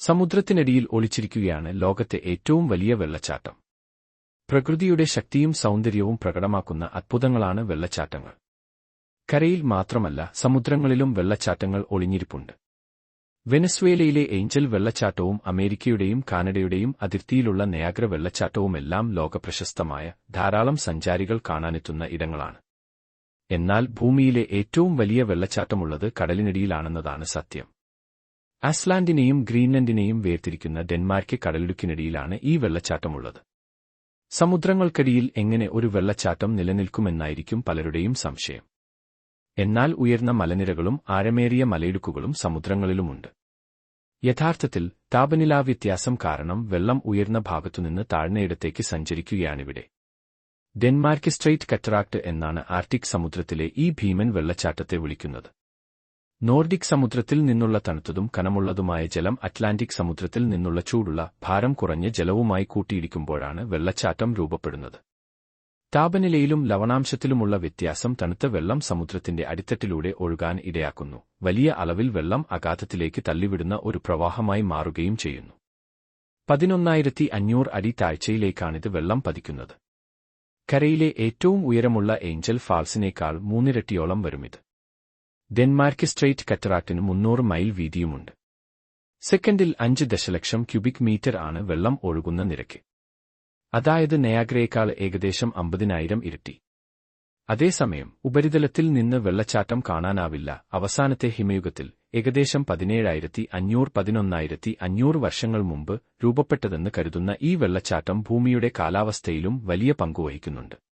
സമുദ്രത്തിനടിയിൽ ഒളിച്ചിരിക്കുകയാണ് ലോകത്തെ ഏറ്റവും വലിയ വെള്ളച്ചാട്ടം. പ്രകൃതിയുടെ ശക്തിയും സൗന്ദര്യവും പ്രകടമാക്കുന്ന അത്ഭുതങ്ങളാണ് വെള്ളച്ചാട്ടങ്ങൾ. കരയിൽ മാത്രമല്ല സമുദ്രങ്ങളിലും വെള്ളച്ചാട്ടങ്ങൾ ഒളിഞ്ഞിരിപ്പുണ്ട്. വെനസ്വേലയിലെ ഏഞ്ചൽ വെള്ളച്ചാട്ടവും അമേരിക്കയുടെയും കാനഡയുടെയും അതിർത്തിയിലുള്ള നയാഗ്ര വെള്ളച്ചാട്ടവുമെല്ലാം ലോകപ്രശസ്തമായ ധാരാളം സഞ്ചാരികൾ കാണാനെത്തുന്ന ഇടങ്ങളാണ്. എന്നാൽ ഭൂമിയിലെ ഏറ്റവും വലിയ വെള്ളച്ചാട്ടമുള്ളത് കടലിനടിയിലാണെന്നതാണ് സത്യം. ആസ്ലാൻഡിനെയും ഗ്രീൻലൻഡിനെയും വേർതിരിക്കുന്ന ഡെൻമാർക്ക് കടലിടുക്കിനിടയിലാണ് ഈ വെള്ളച്ചാട്ടമുള്ളത്. സമുദ്രങ്ങൾക്കടിയിൽ എങ്ങനെ ഒരു വെള്ളച്ചാട്ടം നിലനിൽക്കുമെന്നായിരിക്കും പലരുടെയും സംശയം. എന്നാൽ ഉയർന്ന മലനിരകളും ആഴമേറിയ മലയിടുക്കുകളും സമുദ്രങ്ങളിലുമുണ്ട്. യഥാർത്ഥത്തിൽ താപനിലാ വ്യത്യാസം കാരണം വെള്ളം ഉയർന്ന ഭാഗത്തുനിന്ന് താഴ്ന്നയിടത്തേക്ക് സഞ്ചരിക്കുകയാണിവിടെ. ഡെൻമാർക്ക് സ്ട്രെയ്റ്റ് കറ്ററാക്ട് എന്നാണ് ആർട്ടിക് സമുദ്രത്തിലെ ഈ ഭീമൻ വെള്ളച്ചാട്ടത്തെ വിളിക്കുന്നത്. നോർഡിക് സമുദ്രത്തിൽ നിന്നുള്ള തണുത്തതും കനമുള്ളതുമായ ജലം അറ്റ്ലാന്റിക് സമുദ്രത്തിൽ നിന്നുള്ള ചൂടുള്ള ഭാരം കുറഞ്ഞ ജലവുമായി കൂട്ടിയിടിക്കുമ്പോഴാണ് വെള്ളച്ചാട്ടം രൂപപ്പെടുന്നത്. താപനിലയിലും ലവണാംശത്തിലുമുള്ള വ്യത്യാസം തണുത്ത വെള്ളം സമുദ്രത്തിന്റെ അടിത്തട്ടിലൂടെ ഒഴുകാൻ ഇടയാക്കുന്നു. വലിയ അളവിൽ വെള്ളം അഗാധത്തിലേക്ക് തള്ളിവിടുന്ന ഒരു പ്രവാഹമായി മാറുകയും ചെയ്യുന്നു. പതിനൊന്നായിരത്തി അഞ്ഞൂറ് അടി താഴ്ചയിലേക്കാണിത് വെള്ളം പതിക്കുന്നത്. കരയിലെ ഏറ്റവും ഉയരമുള്ള ഏഞ്ചൽ ഫാൾസിനേക്കാൾ മൂന്നിരട്ടിയോളം വരുമിത്. ഡെൻമാർക്ക് സ്ട്രേറ്റ് കറ്ററാക്റ്റിന് മുന്നൂറ് മൈൽ വീതിയുമുണ്ട്. സെക്കൻഡിൽ അഞ്ച് ദശലക്ഷം ക്യൂബിക് മീറ്റർ ആണ് വെള്ളം ഒഴുകുന്ന നിരക്ക്. അതായത് നയാഗ്രയേക്കാൾ ഏകദേശം അമ്പതിനായിരം ഇരട്ടി. അതേസമയം ഉപരിതലത്തിൽ നിന്ന് വെള്ളച്ചാട്ടം കാണാനാവില്ല. അവസാനത്തെ ഹിമയുഗത്തിൽ ഏകദേശം പതിനേഴായിരത്തി അഞ്ഞൂറ് പതിനൊന്നായിരത്തി അഞ്ഞൂറ് വർഷങ്ങൾ മുമ്പ് രൂപപ്പെട്ടതെന്ന് കരുതുന്ന ഈ വെള്ളച്ചാട്ടം ഭൂമിയുടെ കാലാവസ്ഥയിലും വലിയ പങ്കുവഹിക്കുന്നുണ്ട്